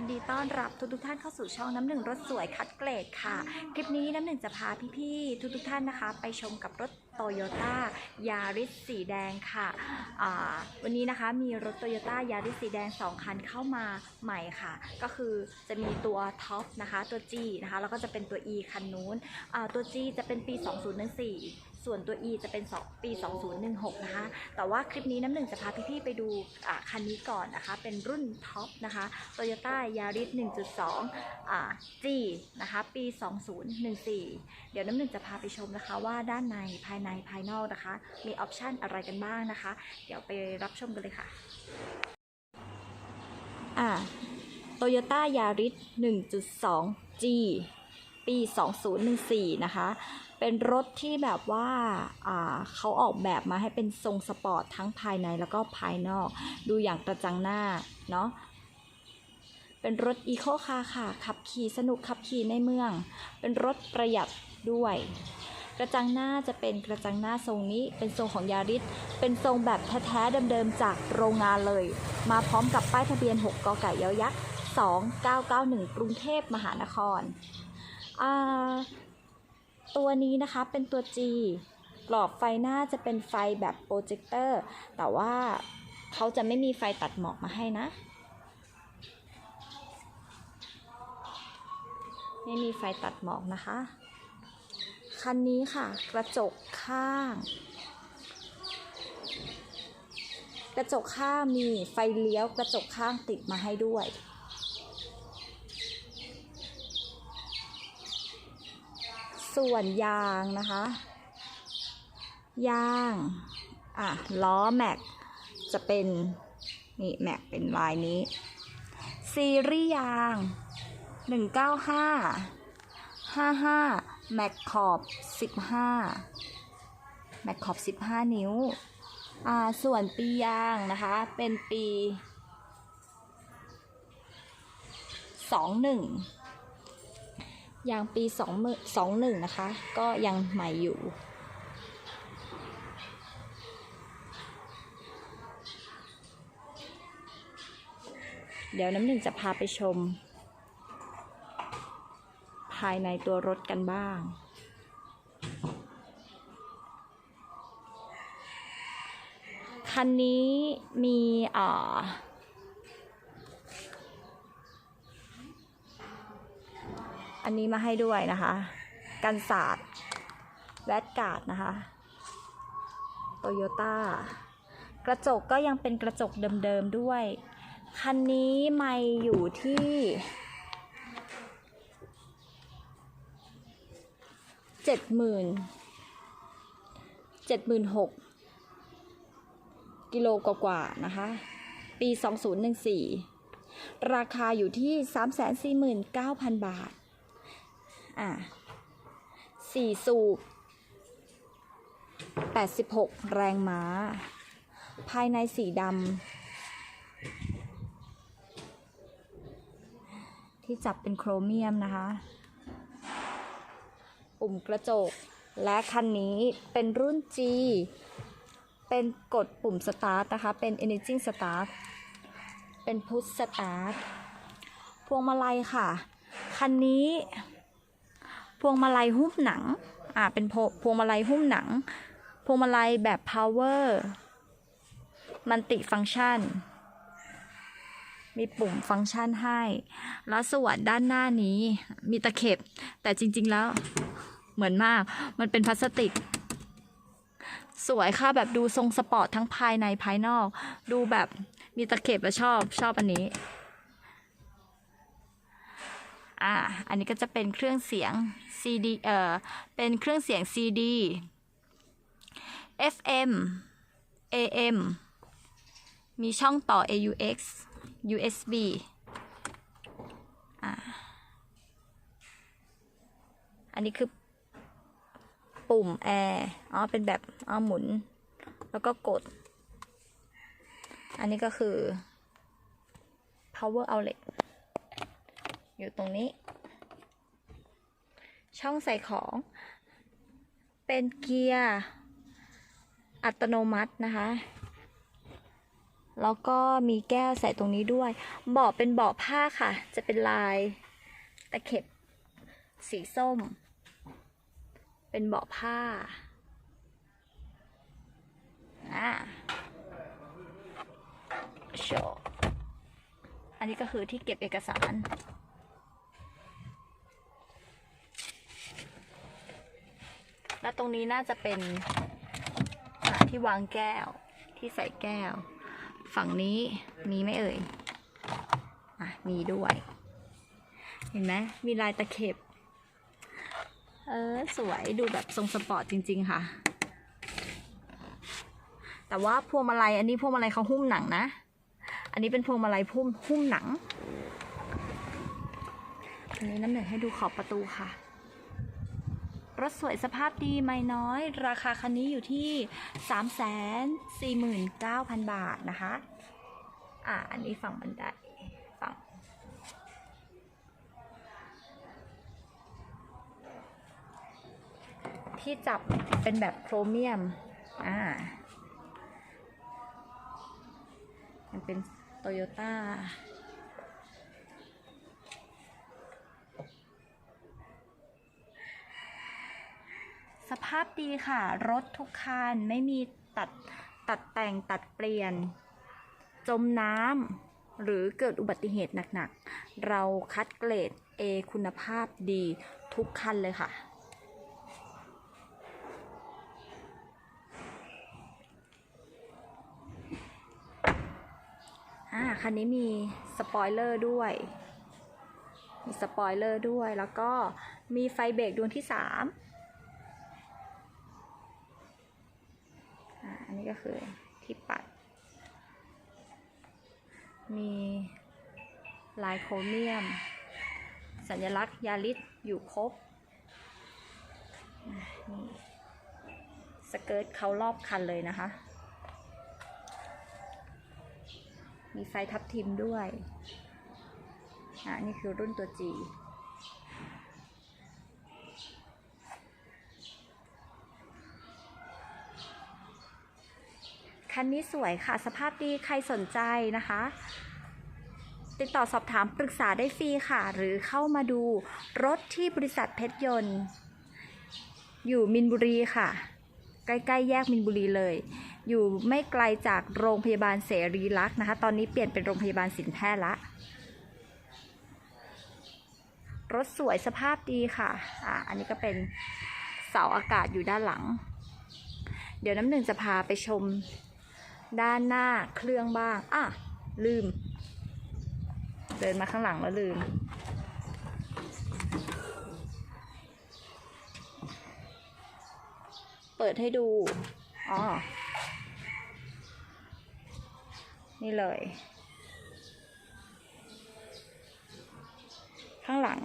ยินดีต้อนรับทุกทุกท่านเข้าสู่ช่องน้ำหนึ่งรถสวยคัดเกรดค่ะ คลิปนี้น้ำหนึ่งจะพาพี่ๆทุกทุกท่านนะคะ ไปชมกับรถโตโยต้ายาริสสีแดงค่ะวันนี้นะคะมีรถโตโยต้ายาริสสีแดง 2 คันเข้ามาใหม่ค่ะ ก็คือจะมีตัวท็อปนะคะตัว G นะคะแล้วก็จะเป็นตัว E คันนู้นตัว G จะเป็นปี 2014 ส่วนตัว E จะเป็น2ปี 2016 นะคะ แต่ว่าคลิปนี้น้ำหนึ่งจะพาพี่ๆไปดูอ่าคันนี้ก่อนนะคะ เป็นรุ่นท็อปนะคะ Toyota Yaris 1.2อ่า G นะคะ ปี 2014 เดี๋ยวน้ำหนึ่งจะพาไปชมนะคะว่าด้านในภายในภายนอกนะคะ มีออปชันอะไรกันบ้างนะคะ เดี๋ยวไปรับชมกันเลยค่ะอ่า Toyota Yaris 1.2 G ปี 2014 นะคะ เป็นรถที่แบบว่าาเขาออกแบบมาให้เป็นทรงสปอร์ตทั้งภายในแล้วก็ภายนอก ดูอย่างกระจังหน้าเนาะเป็นรถอีโคคาร์ค่ะ ขับขี่สนุกขับขี่ในเมือง เป็นรถประหยัดด้วย กระจังหน้าจะเป็นกระจังหน้าทรงนี้ เป็นทรงของยาริส เป็นทรงแบบแท้ๆเดิมๆจากโรงงานเลย มาพร้อมกับป้ายทะเบียน 6กไก่ยอยักษ์2991 กรุงเทพมหานคร ตัวนี้นะคะเป็นตัว G กรอบไฟหน้าจะเป็นไฟแบบโปรเจคเตอร์ แต่ว่าเขาจะไม่มีไฟตัดหมอกมาให้นะ ไม่มีไฟตัดหมอกนะคะ คันนี้ค่ะ กระจกข้าง กระจกข้างมีไฟเลี้ยวกระจกข้างติดมาให้ด้วย ส่วนยางนะคะ ยางอะล้อแม็กจะเป็นนี่แม็กเป็นลายนี้ ซีรีส์ยาง 195 55แม็กขอบ15แม็กขอบ15 นิ้วอ่าส่วนปียางนะคะ เป็นปี 21 ยางปี2 21นะคะ ก็ยังใหม่อยู่เดี๋ยวน้ำหนึ่งจะพาไปชม ภายในตัวรถกันบ้าง คันนี้มีอ่า อันนี้มาให้ด้วยนะคะ กันศาสตร์แวดการ์ดนะคะโตโยต้ากระจกก็ยังเป็นกระจกเดิมๆด้วย คันนี้ไม่อยู่ที่เจ็ดหมื่นเจ็ดหมื่นหกกิโลกว่าๆนะคะ ปี 2014 ราคาอยู่ที่ 349,000 บาท อะสี่สูบ 86 แรงม้า ภายในสีดำที่จับเป็นโครเมียมนะคะ ปุ่มกระจก และคันนี้เป็นรุ่น G เป็นกดปุ่มสตาร์ทนะคะ เป็น Engine Start เป็น Push Start พวงมาลัยค่ะ คันนี้ พวงมาลัยหุ้มหนัง อ่า เป็นพวงมาลัยหุ้มหนัง พวงมาลัยแบบ power มันติฟังก์ชัน มีปุ่มฟังก์ชันให้ แล้วส่วนด้านหน้านี้มีตะเข็บ แต่จริง ๆ แล้วเหมือนมาก มันเป็นพลาสติก สวยค่ะแบบดูทรงสปอร์ตทั้งภายในภายนอก ดูแบบมีตะเข็บแล้วชอบชอบอันนี้ อ่า อันนี้ก็จะเป็นเครื่องเสียง CD เอ่อ เป็นเครื่องเสียง CD FM AM มีช่องต่อ AUX USB อ่า อันนี้คือปุ่มแอร์ อ๋อ เป็นแบบอ๋อหมุน แล้วก็กด อันนี้ก็คือ power outlet อยู่ตรงนี้ ช่องใส่ของ เป็นเกียร์อัตโนมัตินะคะ แล้วก็มีแก้วใส่ตรงนี้ด้วย เบาะเป็นเบาะผ้าค่ะ จะเป็นลายตะเข็บสีส้ม เป็นเบาะผ้าอ่าโชว์อันนี้ก็คือที่เก็บเอกสาร และตรงนี้น่าจะเป็นที่วางแก้ว ที่ใส่แก้ว ฝั่งนี้มีไหมเอ่ย อะ มีด้วย เห็นไหมมีลายตะเข็บ เออ สวยดูแบบทรงสปอร์ตจริง ๆ ค่ะ แต่ว่าพวงมาลัยอันนี้พวงมาลัยเขาหุ้มหนังนะ อันนี้เป็นพวงมาลัยพุ่มหุ้มหนังอันนี้น้ำหนึ่งให้ดูขอบประตูค่ะ รถสวยสภาพดีไม่น้อย ราคาคันนี้อยู่ที่ 349,000 บาทนะคะ อ่า อันนี้ฝั่งบันไดฝั่งที่จับเป็นแบบโครเมียม อ่า มันเป็นโตโยต้า ภาพดีค่ะ รถทุกคันไม่มีตัดตัดแต่งตัดเปลี่ยน จมน้ำหรือเกิดอุบัติเหตุหนักๆ เราคัดเกรด A คุณภาพดีทุกคันเลยค่ะคันนี้มีสปอยเลอร์ด้วย มีสปอยเลอร์ด้วย แล้วก็มีไฟเบรกดวงที่สาม ก็คือที่ปัด มีลายโครเมียม สัญลักษณ์ยาริสอยู่ครบนี่สเกิร์ตเขารอบคันเลยนะคะ มีไฟทับทิมด้วย อ่านี่คือรุ่นตัว G คันนี้สวยค่ะ สภาพดีใครสนใจนะคะ ติดต่อสอบถามปรึกษาได้ฟรีค่ะ หรือเข้ามาดูรถที่บริษัทเพชรยนต์ อยู่มินบุรีค่ะ ใกล้ๆแยกมินบุรีเลย อยู่ไม่ไกลจากโรงพยาบาลเสรีรักษ์นะคะ ตอนนี้เปลี่ยนเป็นโรงพยาบาลสินแพทย์ละรถสวยสภาพดีค่ะ อ่า อันนี้ก็เป็นเสาอากาศอยู่ด้านหลัง เดี๋ยวน้ำหนึ่งจะพาไปชม ด้านหน้าเครื่องบ้าง อะ ลืม เดินมาข้างหลังแล้วลืม เปิดให้ดู อ๋อ นี่เลย ข้างหลัง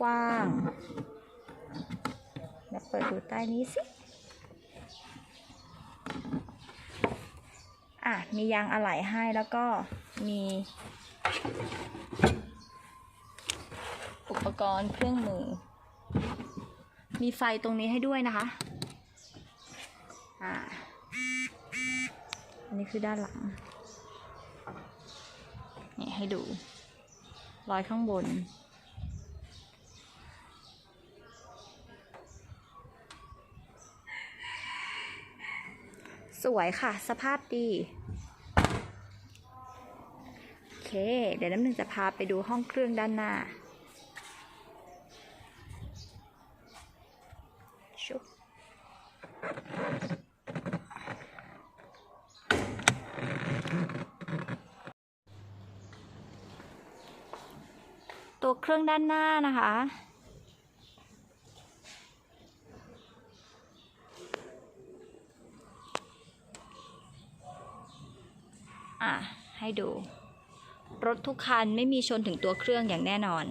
กว้างเดี๋ยวเปิดดูใต้นี้สิ อะ มียางอะไหล่ให้แล้วก็มี อุปกรณ์เครื่องมือ มีไฟตรงนี้ให้ด้วยนะคะ อ่า อันนี้คือด้านหลัง นี่ให้ดู รอยข้างบน สวยค่ะ สภาพดี โอเค เดี๋ยวน้ำหนึ่งจะพาไปดูห้องเครื่องด้านหน้าชุบตัวเครื่องด้านหน้านะคะอะ ให้ดู รถทุกคันไม่มีชนถึงตัวเครื่องอย่างแน่นอน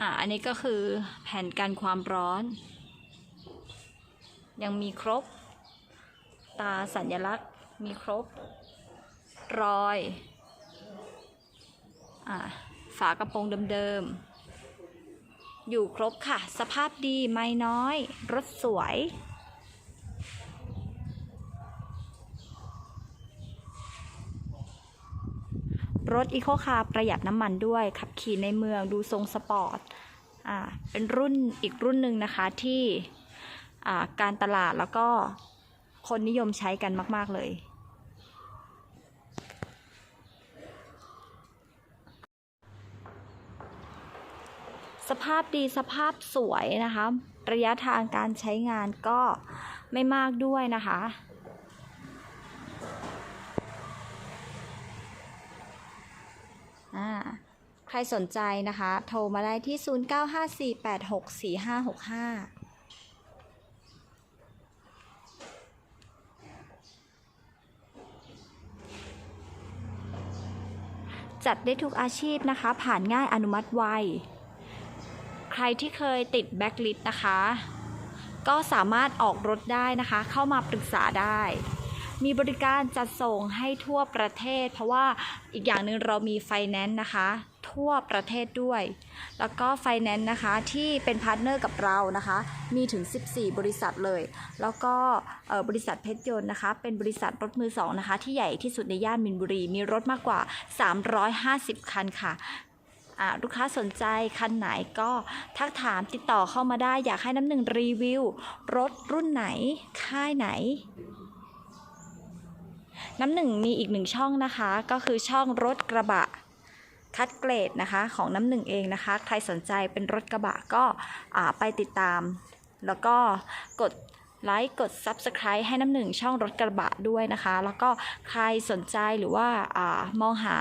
อะอันนี้ก็คือแผ่นกันความร้อน ยังมีครบ ตาสัญลักษณ์มีครบ รอยอฝากระโปรงเดิมๆ อยู่ครบค่ะ สภาพดีไม่น้อย รถสวยรถอีโคคาร์ประหยัดน้ำมันด้วย ขับขี่ในเมืองดูทรงสปอร์ต อ่า เป็นรุ่นอีกรุ่นหนึ่งนะคะที่ การตลาดแล้วก็คนนิยมใช้กันมาก ๆ เลย สภาพดีสภาพสวยนะคะ ระยะทางการใช้งานก็ไม่มากด้วยนะคะใครสนใจนะคะ โทรมาได้ที่ 0954864565 จัดได้ทุกอาชีพนะคะ ผ่านง่ายอนุมัติไว ใครที่เคยติดแบ็คลิสต์นะคะ ก็สามารถออกรถได้นะคะ เข้ามาปรึกษาได้ มีบริการจัดส่งให้ทั่วประเทศ เพราะว่าอีกอย่างหนึ่งเรามีไฟแนนซ์นะคะ ทั่วประเทศด้วย แล้วก็ไฟแนนซ์นะคะที่เป็นพาร์ทเนอร์กับเรานะคะ มีถึง 14 บริษัทเลย แล้วก็บริษัทเพชรยนต์นะคะ เป็นบริษัทรถมือสองนะคะ ที่ใหญ่ที่สุดในย่านมินบุรี มีรถมากกว่า 350 คันค่ะลูกค้าสนใจคันไหนก็ทักถามติดต่อเข้ามาได้ อยากให้น้ำหนึ่งรีวิว รถรุ่นไหน ค่ายไหน น้ำหนึ่งมีอีกหนึ่งช่องนะคะ ก็คือช่องรถกระบะ คัดเกรดนะคะของน้ำหนึ่งเองนะคะ ใครสนใจเป็นรถกระบะก็ไปติดตาม แล้วก็กดไลค์กด Subscribe ให้น้ำหนึ่งช่องรถกระบะด้วยนะคะ แล้วก็ใครสนใจหรือว่าอามองหา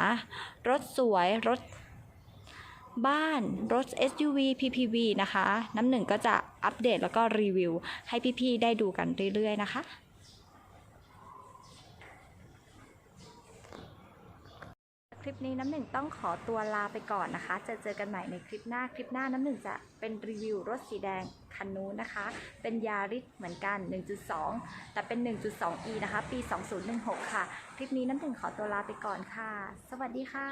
รถสวยรถบ้านรถ SUV PPV นะคะ น้ำหนึ่งก็จะอัปเดตแล้วก็รีวิวให้พี่ๆได้ดูกันเรื่อยๆนะคะ ลิปนี้น้ำหนึ่งต้องขอตัวลาไปก่อนนะคะ จะเจอกันใหม่ในคลิปหน้า คลิปหน้าน้ำหนึ่งจะเป็นรีวิวรถสีแดงคันนู้นนะคะ เป็นยาริสเหมือนกัน 1.2 แต่เป็น 1.2e นะคะ ปี 2016 ค่ะ คลิปนี้น้ำหนึ่งขอตัวลาไปก่อนค่ะ สวัสดีค่ะ